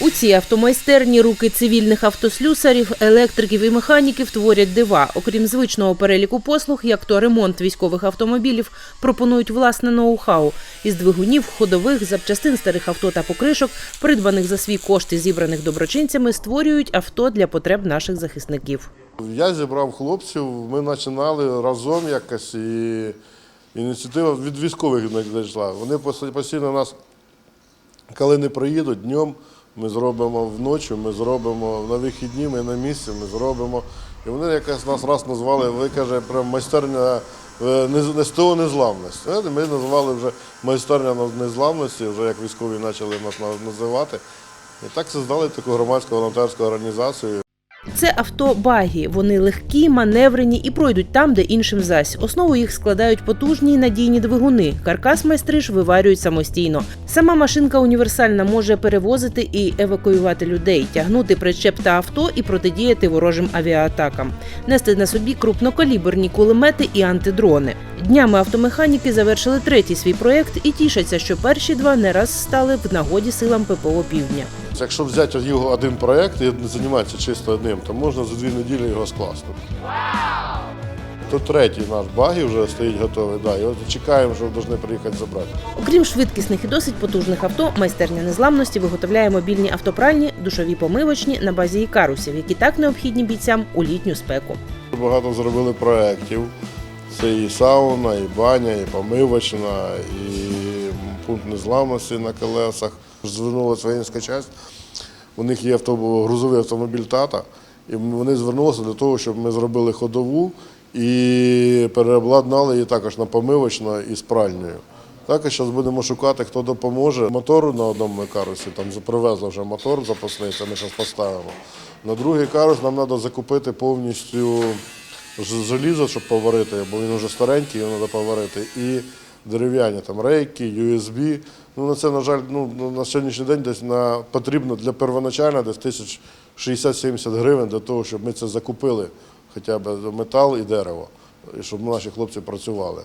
У цій автомайстерні руки цивільних автослюсарів, електриків і механіків творять дива. Окрім звичного переліку послуг, як то ремонт військових автомобілів, пропонують власне ноу-хау із двигунів, ходових, запчастин старих авто та покришок, придбаних за свій кошт і зібраних доброчинцями, створюють авто для потреб наших захисників. Я зібрав хлопців, ми починали разом якось і ініціатива від військових надійшла. Вони постійно нас, коли не приїдуть днем, ми зробимо вночі, ми зробимо на вихідні, ми на місці, ми зробимо. І вони якось нас раз назвали, ви каже, прям майстерня е, не- незламності. Ми назвали вже майстерня незламності, вже як військові почали нас на- називати. І так создали таку громадську волонтерську організацію. Це авто багі. Вони легкі, маневрені і пройдуть там, де іншим зась. Основу їх складають потужні й надійні двигуни. Каркас майстри ж виварюють самостійно. Сама машинка універсальна може перевозити і евакуювати людей, тягнути причеп та авто і протидіяти ворожим авіаатакам, нести на собі крупнокаліберні кулемети і антидрони. Днями автомеханіки завершили третій свій проєкт і тішаться, що перші два не раз стали в нагоді силам ППО Півдня. Якщо взяти його один проєкт і займатися чисто одним, то можна за дві неділі його скласти. То третій наш багі вже стоїть готовий. Да, і от чекаємо, що повинні приїхати забрати. Окрім швидкісних і досить потужних авто, майстерня незламності виготовляє мобільні автопральні, душові помивочні на базі ікарусів, які так необхідні бійцям у літню спеку. Багато зробили проєктів. Це і сауна, і баня, і помивочна, і пункт незламності на колесах. Звернулася воїнська частина. У них є грузовий автомобіль тата, і вони звернулися для того, щоб ми зробили ходову і переобладнали її також на помивочну і з пральною. Також зараз будемо шукати, хто допоможе. Мотор на одному карусі, там привезли вже мотор запасний, це ми зараз поставимо. На другий карус нам треба закупити повністю желізо, щоб поварити, бо він вже старенький, його треба поварити. І дерев'яні там рейки, USB. Ну на це, на жаль, ну ну, на сьогоднішній день десь на потрібно для первоначально десь тисяч 60-70 гривень для того, щоб ми це закупили, хоча б метал і дерево, і щоб наші хлопці працювали.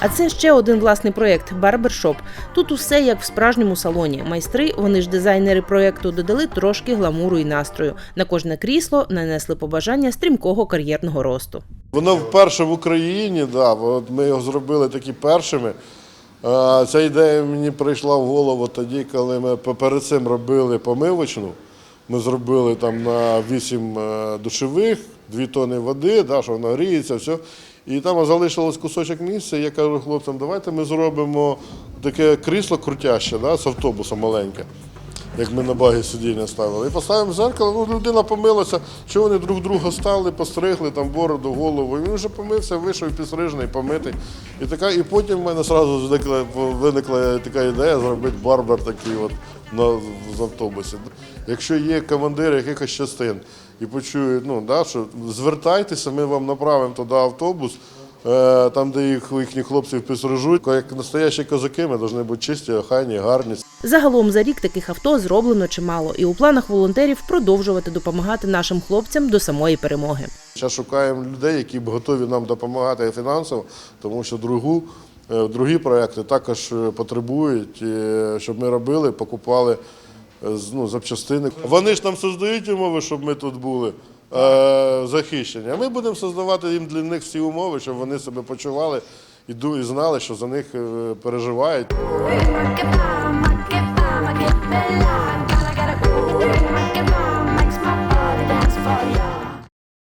А це ще один власний проєкт Барбершоп. Тут усе як в справжньому салоні. Майстри, вони ж дизайнери проєкту, додали трошки гламуру і настрою. На кожне крісло нанесли побажання стрімкого кар'єрного росту. Воно вперше в Україні, да, от ми його зробили такі першими. Ця ідея мені прийшла в голову тоді, коли ми перед цим робили помивочну. Ми зробили там на 8 е, душових, 2 тони води, да, що вона гріється, все. І там залишилось кусочок місця. Я кажу хлопцям, давайте ми зробимо таке крісло крутяще, да, з автобуса маленьке як ми на багі сидіння ставили. І поставимо зеркало, ну людина помилася, що вони друг друга стали, постригли там бороду, голову. І він вже помився, вийшов підстрижений, помитий. І така, і потім в мене одразу виникла, виникла така ідея зробити барбер такий от на, в автобусі. Якщо є командири якихось частин і почують, ну, да, що звертайтеся, ми вам направимо туди автобус. Е, Там, де їх їхні хлопців підстрижуть, як настоящі козаки, ми повинні бути чисті, охайні, гарні. Загалом за рік таких авто зроблено чимало, і у планах волонтерів продовжувати допомагати нашим хлопцям до самої перемоги. Зараз шукаємо людей, які б готові нам допомагати фінансово, тому що другу, е, другі проекти також е, потребують, щоб ми робили, покупали ну, запчастини. Вони ж нам создають умови, щоб ми тут були захищені. А ми будемо создавати їм для них всі умови, щоб вони себе почували і і знали, що за них е, переживають.